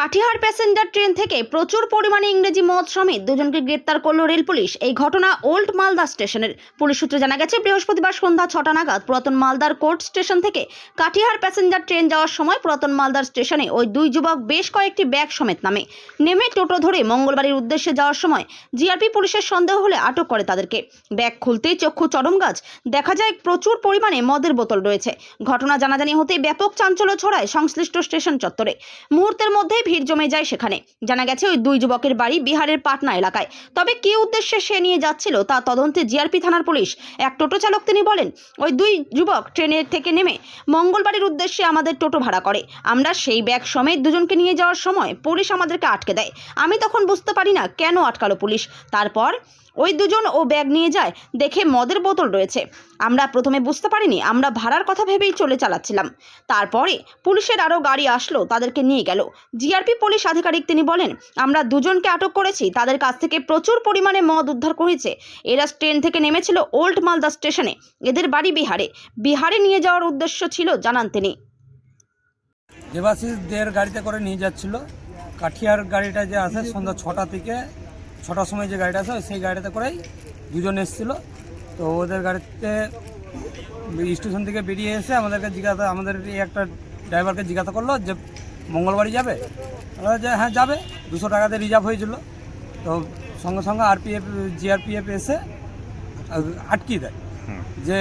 কাঠিহার passenger train থেকে প্রচুর পরিমাণে ইংরেজি মদ সমেত দুজনকে গ্রেপ্তার করল রেল পুলিশ। এই ঘটনা ওল্ড মালদা স্টেশনের। পুলিশ সূত্রে জানা গেছে, বৃহস্পতিবার সন্ধ্যা ছটা নাগাদ পুরাতন মালদার কোর্ট স্টেশন থেকে কাঠিহার প্যাসেঞ্জার ট্রেন যাওয়ার সময় পুরাতন মালদার স্টেশনে ওই দুই যুবক বেশ কয়েকটি ব্যাগ সমেত নামে। নেমে টোটো ধরে মঙ্গলবাড়ির উদ্দেশ্যে যাওয়ার সময় জিআরপি পুলিশের সন্দেহ হলে আটক করে তাদেরকে। ব্যাগ খুলতেই চক্ষু চরম গাছ। দেখা যায়, প্রচুর পরিমাণে মদের বোতল রয়েছে। ঘটনা জানাজানি হতেই ব্যাপক চাঞ্চল্য ছড়ায় সংশ্লিষ্ট স্টেশন চত্বরে। মুহূর্তের মধ্যেই ভিড় জমে যায় সেখানে। জানা গেছে ওই দুই যুবকের বাড়ি বিহারের পাটনা এলাকায়। তবে কি উদ্দেশ্যে সে নিয়ে যাচ্ছিল তা তদন্তে জিআরপি থানার পুলিশ। এক টোটো চালক তিনি বলেন, ওই দুই যুবক ট্রেনের থেকে নেমে মঙ্গলবারের উদ্দেশ্যে আমাদের টোটো ভাড়া করে। আমরা সেই ব্যাগ সমেত দুজনকে নিয়ে যাওয়ার সময় পুলিশ আমাদেরকে আটকে দেয়। আমি তখন বুঝতে পারি না কেন আটকালো পুলিশ। তারপর ওই দুজন ও ব্যাগ নিয়ে যায়, দেখে মদের বোতল রয়েছে। আমরা প্রথমে বুঝতে পারিনি, আমরা ভাড়ার কথা ভেবেই চলে চালাচ্ছিলাম। তারপরে পুলিশের আরও গাড়ি আসলো, তাদেরকে নিয়ে গেল। জিআরপি পুলিশ আধিকারিক তিনি বলেন, আমরা দুজনকে আটক করেছি, তাদের কাছ থেকে প্রচুর পরিমাণে মদ উদ্ধার করেছে। এরা ট্রেন থেকে নেমেছিল ওল্ড মালদা স্টেশনে। এদের বাড়ি বিহারে। বিহারে নিয়ে যাওয়ার উদ্দেশ্য ছিল, জানান তিনি। দেবাশিসদের গাড়িতে করে নিয়ে যাচ্ছিল। কাঠিয়ার গাড়িটা যে আসে সন্ধ্যা ছটা থেকে ছটার সময় যে গাড়িটা আছে সেই গাড়িতে করেই দুজন এসেছিল। তো ওদের গাড়িতে স্টেশন থেকে বেরিয়ে এসে আমাদেরকে জিজ্ঞাসা, আমাদের একটা ড্রাইভারকে জিজ্ঞাসা করল যে মঙ্গলবাড়ি যাবে? যে হ্যাঁ যাবে। দুশো টাকাতে রিজার্ভ হয়েছিল। তো সঙ্গে সঙ্গে আরপিএফ, জিআরপিএফ এসে আটকিয়ে দেয় যে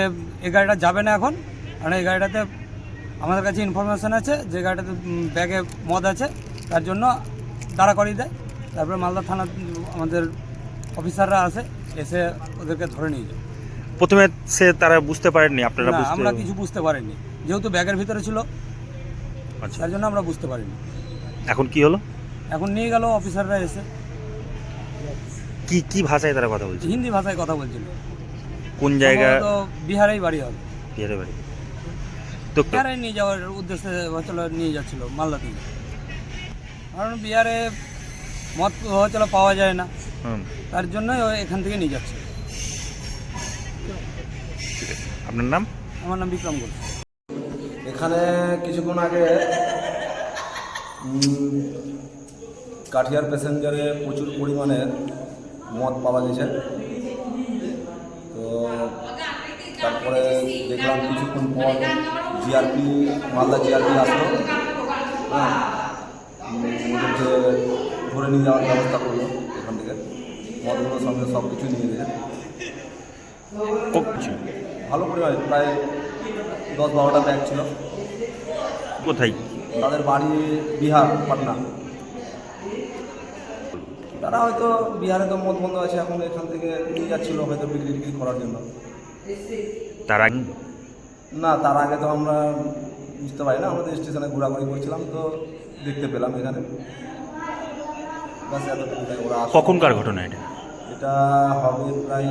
এই গাড়িটা যাবে না এখন। কারণ এই গাড়িটাতে আমাদের কাছে ইনফরমেশান আছে যে, গাড়িটাতে ব্যাগে মদ আছে, তার জন্য দাঁড়া করিয়ে দেয়। তারপরে মালদা থানা আমাদের অফিসাররা আসে এসে ওদেরকে ধরে নিয়ে যায়। প্রথমে সে তারা বুঝতে পারেননি আপনারা না, বুঝতে আমরা কিছু বুঝতে পারিনি। যেহেতু ব্যাগের ভিতরে ছিল আচ্ছা। তার জন্য আমরা বুঝতে পারিনি। এখন কি হলো? এখন নিয়ে গেল অফিসাররা এসে। কি কি ভাষায় তারা কথা বলছে হিন্দি ভাষায় কথা বলছিল। কোন জায়গা? তো বিহারেই বাড়ি হবে। বিহারে বাড়ি। তো বিহারে নিয়ে যাওয়ার উদ্দেশ্যে হচ্ছিল নিয়ে যাচ্ছিল মালদা থেকে। কারণ বিহারে মদ হচ্ছিল পাওয়া যায় না। তার জন্যই এখান থেকে নিয়ে যাচ্ছে। আপনার নাম? আমার নাম বিক্রম ঘোষ। এখানে কিছুক্ষণ আগে কাঠিয়ার প্যাসেঞ্জারে প্রচুর পরিমাণে মদ পাওয়া গেছে। তো তারপরে দেখলাম কিছুক্ষণ পর জিআরপি মালদা জিআরপি আসলো। হ্যাঁ নিয়ে যাওয়ার ব্যবস্থা করল এখান থেকে। মদগুলোর সঙ্গে সব কিছু নিয়ে গেছে ছিল? ভালো পরিমাণে প্রায় দশ বারোটা ব্যাগ ছিল। কোথায়? তাদের বাড়ি বিহার পাটনা। তারা হয়তো বিহারে তো মত বন্ধ আছে এখন এখান থেকে নিয়ে যাচ্ছিল হয়তো বিক্রি টিক্রি করার জন্য। তার আগে? না তার আগে তো আমরা বুঝতে পারি না আমাদের স্টেশনে ঘোরাঘুরি করছিলাম তো দেখতে পেলাম এখানে। বাস এতটুকুটাই ওরা আসলো। কখনকার ঘটনা এটা? এটা হবে প্রায়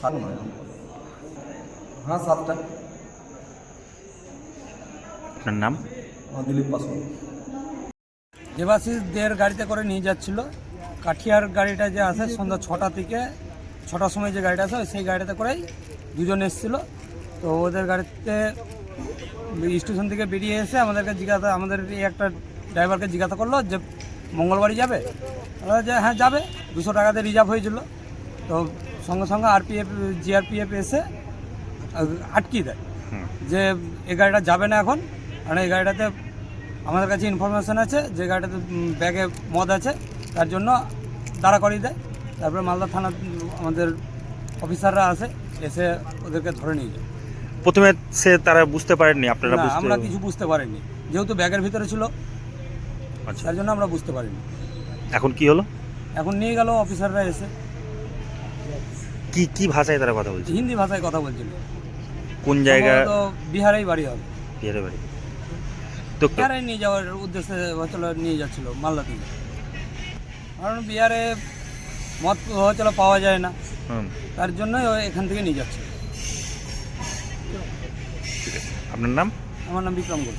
সাত নয় হ্যাঁ সাতটা। আপনার নাম? আমার দিলীপ পাসওয়ান দেবাশিসদের গাড়িতে করে নিয়ে যাচ্ছিল। কাঠিয়ার গাড়িটা যে আসে সন্ধ্যা ছটা থেকে ছটার সময় যে গাড়িটা আসে সেই গাড়িতে করেই দুজন এসেছিল। তো ওদের গাড়িতে স্টেশন থেকে বেরিয়ে এসে আমাদেরকে জিজ্ঞাসা আমাদের এই একটা ড্রাইভারকে জিজ্ঞাসা করল যে মঙ্গলবারই যাবে? যে হ্যাঁ যাবে। দুশো টাকাতে রিজার্ভ হয়েছিল। তো সঙ্গে সঙ্গে আরপিএফ জিআরপিএফ এসে আটকিয়ে দেয় যে এই গাড়িটা যাবে না এখন। কারণ এই গাড়িটাতে আমাদের কাছে ইনফরমেশান আছে যে গাড়িটাতে ব্যাগে মদ আছে তার জন্য দাঁড়া করিয়ে দেয়। তারপরে মালদা থানা আমাদের অফিসাররা আসে এসে ওদেরকে ধরে নিয়ে যায়। প্রথমে সে তারা বুঝতে পারেননি আপনারা আমরা কিছু বুঝতে পারিনি। যেহেতু ব্যাগের ভিতরে ছিল তার জন্য আমরা বুঝতে পারিনি। এখন কি হলো? এখন নিয়ে গেল অফিসাররা এসে। কি কি ভাষায় তারা কথা বলছে? হিন্দি ভাষায় কথা বলছিল। কোন জায়গা? তো বিহারেই বাড়ি হবে। বিহারে বাড়ি। তো বিহারে নিয়ে যাওয়ার উদ্দেশ্যে হচ্ছিল নিয়ে যাচ্ছিল মালদা থেকে কারণ বিহারে মদ হচ্ছিল পাওয়া যায় না। তার জন্যই ও এখান থেকে নিয়ে যাচ্ছে। আপনার নাম? আমার নাম বিক্রম ঘোষ।